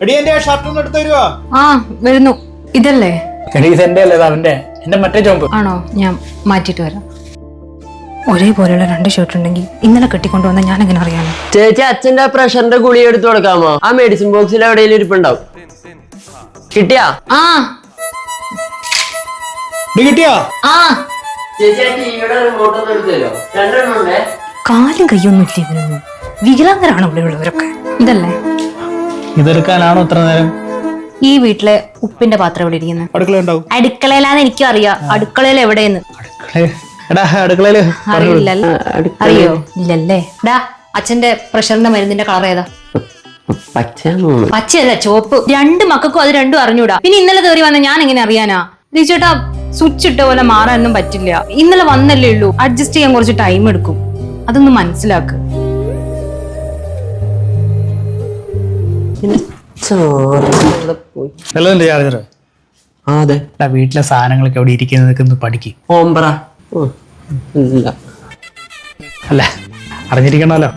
എടി എന്റെ ഷർട്ട് ഒന്ന് എടുത്തു തരുവോ? ആ വരുന്നു. ഇതല്ലേ? എടി ഇതെന്റെ അല്ലേ അവന്റെ. എന്റെ മറ്റേ ചോമ്പ് ആണോ? ഞാൻ മാറ്റിട്ട് വരാം. ഒരേപോലെയുള്ള രണ്ട് ഷർട്ട് ഉണ്ടെങ്കിൽ ഇന്നലെ കെട്ടിക്കൊണ്ടുവന്ന ഞാൻ എങ്ങനെ അറിയാമോ ചേച്ചി അച്ഛന്റെ പ്രഷറിന്റെ ഗുളിക എടുത്തു കൊടുക്കാമോ? ആ മെഡിസിൻ ബോക്സിൽ എവിടെയെങ്കിലും ഇരിപ്പുണ്ടാവും. കിട്ടിയാ? ആ. കിട്ടിയോ? ആ. കാലും കൈയൊന്നും ഇല്ല ഇവരൊന്നും വികലാംഗരാണ് ഇവിടെ ഉള്ളവരൊക്കെ? ഇതല്ലേ? ഇതെടുക്കാനാണോ ഇത്ര നേരം? ഈ വീട്ടിലെ ഉപ്പിന്റെ പാത്രം ഇവിടെ ഇരിക്കുന്നത് അടുക്കള ഉണ്ടാവും അടുക്കളയിലാന്ന് എനിക്കും അറിയാം. അടുക്കളയിൽ എവിടെയെന്ന്? അടുക്കള എടാ അടുക്കളയിൽ അറിയില്ലല്ലോ. അറിയോ? ഇല്ലല്ലേ. ഡാ അച്ഛന്റെ പ്രഷറിന്റെ മരുന്നിന്റെ കളർ ഏതാ? പച്ചയല്ല ചോപ്പ് രണ്ട് മക്കൾക്കും അത് രണ്ടും അറിഞ്ഞൂടാ. പിന്നെ ഇന്നലെ കയറി വന്ന ഞാൻ എങ്ങനെ അറിയാനാ? ചേട്ടാ സ്വിച്ച് ഇട്ട പോലെ മാറാനൊന്നും പറ്റില്ല. ഇന്നലെ വന്നല്ലേ ഉള്ളൂ. അഡ്ജസ്റ്റ് ചെയ്യാൻ കുറച്ച് ടൈം എടുക്കും. അതൊന്ന് മനസ്സിലാക്ക് ചോറ്. പോയി ചാർജർ ആ അതെ. എടാ വീട്ടിലെ സാധനങ്ങളൊക്കെ അവിടെ ഇരിക്കുന്നതൊക്കെ ഒന്ന് പഠിക്കും. ഓംബ്ര ഓ, ഇല്ല. അല്ല അറിഞ്ഞിരിക്കണമല്ലോ.